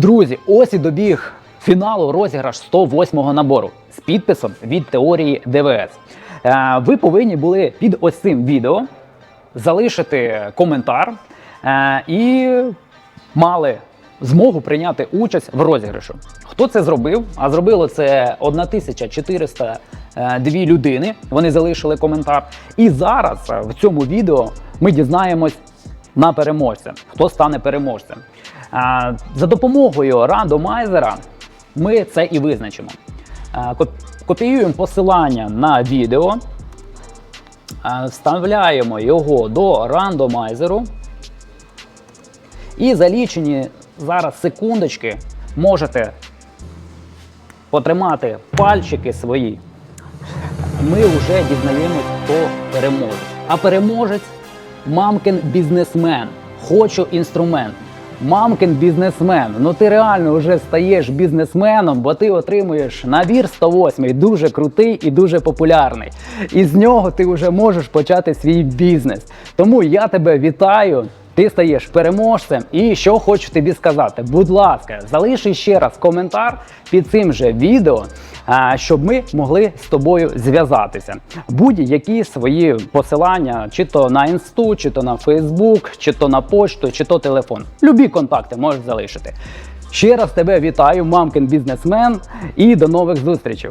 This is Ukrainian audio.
Друзі, ось і добіг фіналу розіграш 108-го набору з підписом від теорії ДВС. Е, Ви повинні були під ось цим відео залишити коментар е, і мали змогу прийняти участь в розіграшу. Хто це зробив? А зробило це 1402 людини. Вони залишили коментар. І зараз е, в цьому відео ми дізнаємось на переможця, хто стане переможцем. За допомогою рандомайзера ми це і визначимо. Копіюємо посилання на відео, вставляємо його до рандомайзеру. І за лічені зараз секундочки можете потримати пальчики свої. Ми вже дізнаємось, хто переможець. А переможець мамкин бізнесмен. Хочу інструмент. Мамкин бізнесмен. Ну ти реально вже стаєш бізнесменом, бо ти отримуєш набір 108, дуже крутий і дуже популярний. І з нього ти вже можеш почати свій бізнес. Тому я тебе вітаю. Ти стаєш переможцем. І що хочу тобі сказати, будь ласка, залиши ще раз коментар під цим же відео, щоб ми могли з тобою зв'язатися. Будь-які свої посилання, чи то на інсту, чи то на Фейсбук, чи то на почту, чи то телефон. Любі контакти можеш залишити. Ще раз тебе вітаю, мамкин бізнесмен, і до нових зустрічей.